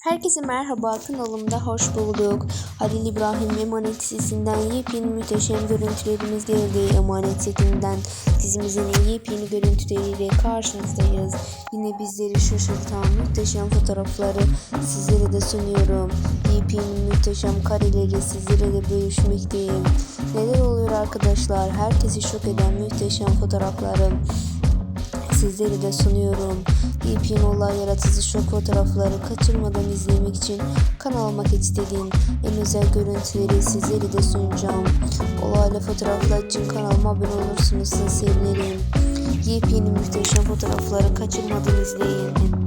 Herkese merhaba kanalımda hoş bulduk. Halil İbrahim Emanet dizisinden yepyeni muhteşem görüntülerimiz geldi. Emanet setinden dizimizin yepyeni görüntüleriyle karşınızdayız. Yine bizleri şaşırtan muhteşem fotoğrafları sizlere de sunuyorum. Yepyeni muhteşem kareleri sizlere de bölüşmekteyim. Neler oluyor arkadaşlar? Herkesi şok eden muhteşem fotoğraflarım sizlere de sunuyorum. Yepyeni olay yaratıcı şok fotoğrafları kaçırmadan izlemek için kanalıma istediğim en özel görüntüleri sizlere de sunacağım. Olaylı fotoğraflar için kanalıma abone olursunuz sevinirim. Yepyeni muhteşem fotoğrafları kaçırmadan izleyin.